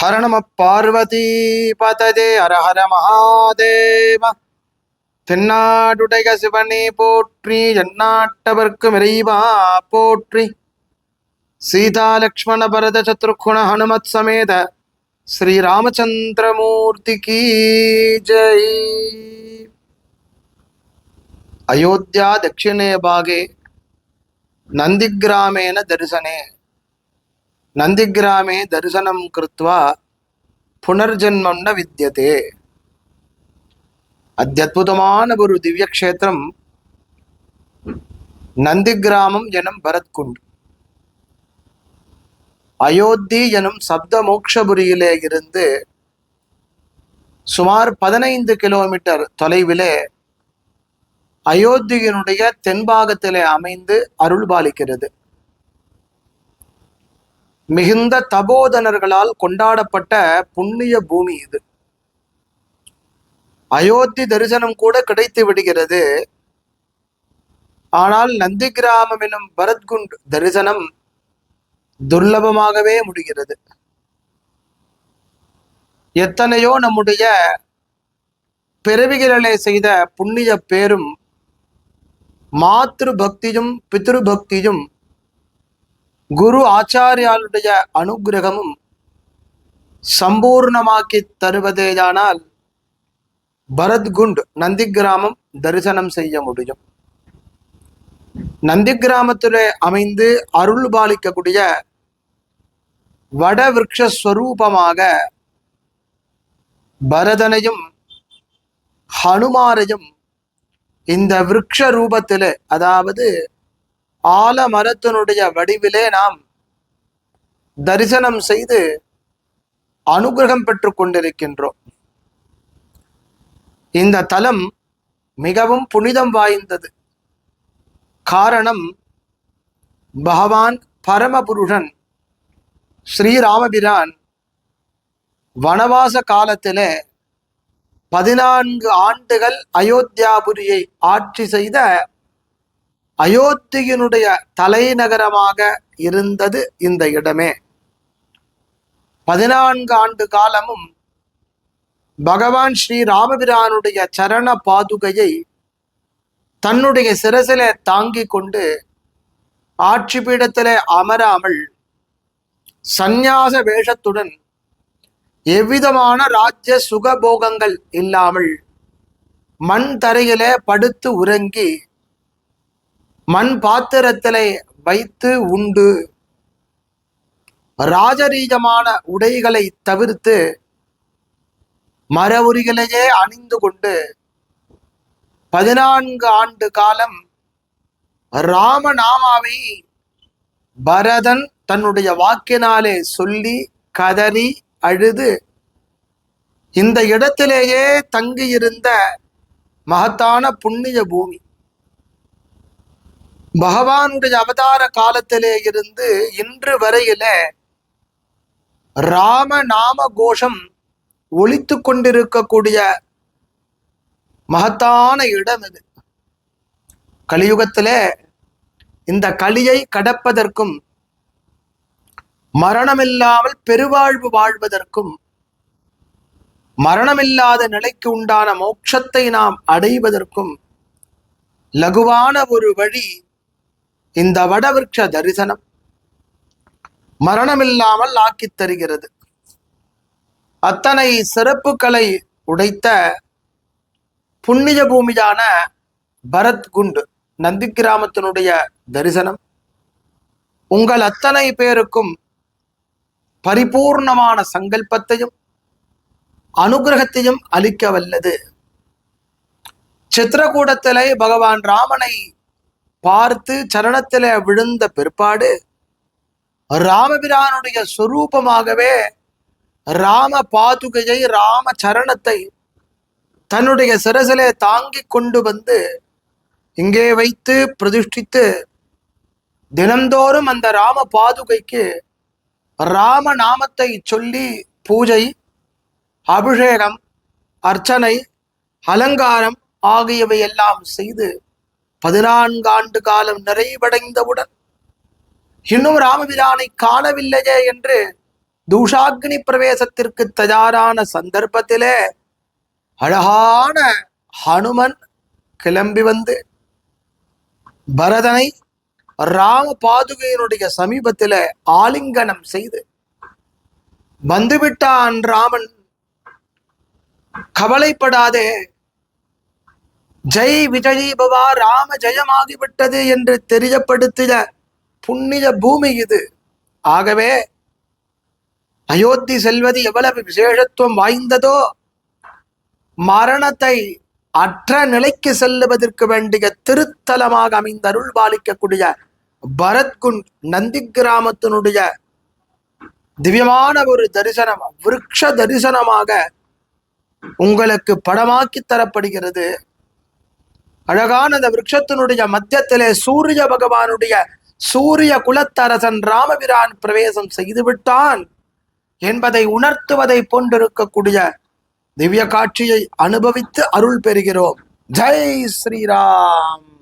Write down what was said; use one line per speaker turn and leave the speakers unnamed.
ஹர நம பார்வதி பததே ஹர ஹர மகாதேவ தென்னாடுடைய சிவனே போற்றி எந்நாட்டவர்க்கும் இறைவா போற்றி. சீதாலக்ஷ்மண பரத சத்ருகுண ஹனுமத் சமேத ஸ்ரீராமச்சந்திரமூர்த்தி கீ ஜெய். அயோத்தியா தட்சிணே பாகே நந்திகிராமேன தரிசனே. நந்திகிராமே தரிசனம் கிருத்வா புனர்ஜென்மம் ந வித்தியதே அத்தியுதமான ஒரு திவ்யக்ஷேத்திரம் நந்திகிராமம் எனும் பரத்குண்ட். அயோத்தி எனும் சப்த மோக்ஷபுரியிலே இருந்து சுமார் பதினைந்து கிலோமீட்டர் தொலைவிலே அயோத்தியினுடைய தென்பாகத்திலே அமைந்து அருள்பாலிக்கிறது. மிகுந்த தபோதனர்களால் கொண்டாடப்பட்ட புண்ணிய பூமி இது. அயோத்தி தரிசனம் கூட கிடைத்து விடுகிறது. ஆனால் நந்தி கிராமம் எனும் பரத்குண்ட் தரிசனம் துர்லபமாகவே முடிகிறது. எத்தனையோ நம்முடைய பிறவிகளிலே செய்த புண்ணிய பேரும் மாத்ரு பக்தியும் பித்ரு பக்தியும் குரு ஆச்சாரியாளுடைய அனுகிரகமும் சம்பூர்ணமாக்கி தருவதேயானால் பரத்குண்ட் நந்தி கிராமம் தரிசனம் செய்ய முடியும். நந்தி கிராமத்திலே அமைந்து அருள் பாலிக்கக்கூடிய வட பரதனையும் ஹனுமாரையும் இந்த விரக்ஷ ரூபத்திலே அதாவது ஆலமரத்தினுடைய வடிவிலே நாம் தரிசனம் செய்து அனுகிரகம் பெற்று கொண்டிருக்கின்றோம். இந்த தலம் மிகவும் புனிதம் வாய்ந்தது. காரணம் பகவான் பரமபுருஷன் ஸ்ரீராமபிரான் வனவாச காலத்திலே பதினான்கு ஆண்டுகள் அயோத்தியாபுரியை ஆட்சி செய்த அயோத்தியினுடைய தலைநகரமாக இருந்தது இந்த இடமே. பதினான்கு ஆண்டு காலமும் பகவான் ஸ்ரீ ராமபிரானுடைய சரண பாதுகையை தன்னுடைய சிரசிலே தாங்கிக் கொண்டு ஆட்சி பீடத்திலே அமராமல் சந்நியாச வேஷத்துடன் எவ்விதமான ராஜ்ய சுகபோகங்கள் இல்லாமல் மண் தரையிலே படுத்து உறங்கி மண் பாத்திரத்திலே வைத்து உண்டு. ராஜரீகமான உடைகளை தவிர்த்து மர உரிகளையே அணிந்து கொண்டு பதினான்கு ஆண்டு காலம் ராமநாமாவை பரதன் தன்னுடைய வாக்கினாலே சொல்லி கதறி அழுது இந்த இடத்திலேயே தங்கியிருந்த மகத்தான புண்ணிய பூமி. பகவானுடைய அவதார காலத்திலே இருந்து இன்று வரையில ராம நாம கோஷம் ஒழித்து கொண்டிருக்கக்கூடிய மகத்தான இடம் இது. கலியுகத்திலே இந்த கலியை கடப்பதற்கும் மரணமில்லாமல் பெருவாழ்வு வாழ்வதற்கும் மரணமில்லாத நிலைக்கு உண்டான மோட்சத்தை நாம் அடைவதற்கும் லகுவான ஒரு வழி இந்த வடவிருட்ச தரிசனம் மரணமில்லாமல் ஆக்கித் தருகிறது. அத்தனை சிறப்புகளை உடைத்த புண்ணிய பூமியான பரத்குண்டு நந்தி கிராமத்தினுடைய தரிசனம். உங்கள் அத்தனை பேருக்கும் பரிபூர்ணமான சங்கல்பத்தையும் அனுகிரகத்தையும் அளிக்க வல்லது. சித்திரகூடத்திலே பகவான் ராமனை பார்த்து சரணத்திலே விழுந்த பிற்பாடு ராமபிரானுடைய சொரூபமாகவே ராம பாதுகையை ராம சரணத்தை தன்னுடைய சிரசிலே தாங்கி கொண்டு வந்து இங்கே வைத்து பிரதிஷ்டித்து தினந்தோறும் அந்த ராம பாதுகைக்கு ராம நாமத்தை சொல்லி பூஜை அபிஷேகம் அர்ச்சனை அலங்காரம் ஆகியவை எல்லாம் செய்து பதினான்கு ஆண்டு காலம் நிறைவடைந்தவுடன் இன்னும் ராமபிரானை காணவில்லையே என்று தூஷாக்னி பிரவேசத்திற்கு தயாரான சந்தர்ப்பத்திலே அழகான ஹனுமன் கிளம்பி வந்து பரதனை ராம பாதுகையினுடைய சமீபத்தில் ஆலிங்கனம் செய்து வந்துவிட்டான் ராமன். கவலைப்படாதே ஜெய் விஜயி பவா ராம ஜெயமாகிவிட்டது என்று தெரியப்படுத்திய புண்ணிய பூமி இது. ஆகவே அயோத்தி செல்வது எவ்வளவு விசேஷத்துவம் வாய்ந்ததோ மரணத்தை அற்ற நிலைக்கு செல்லுவதற்கு வேண்டிய திருத்தலமாக அமைந்த அருள் பாலிக்கக்கூடிய பரத்குண்ட் நந்தி கிராமத்தினுடைய திவ்யமான ஒரு தரிசனம் விருட்ச தரிசனமாக உங்களுக்கு படமாக்கி தரப்படுகிறது. அழகான அந்த விரக்ஷத்தினுடைய மத்தியத்திலே சூரிய பகவானுடைய சூரிய குலத்தரசன் ராமபிரான் பிரவேசம் செய்து விட்டான் என்பதை உணர்த்துவதை போன்றிருக்கக்கூடிய திவ்ய காட்சியை அனுபவித்து அருள் பெறுகிறோம். ஜெய் ஸ்ரீராம்.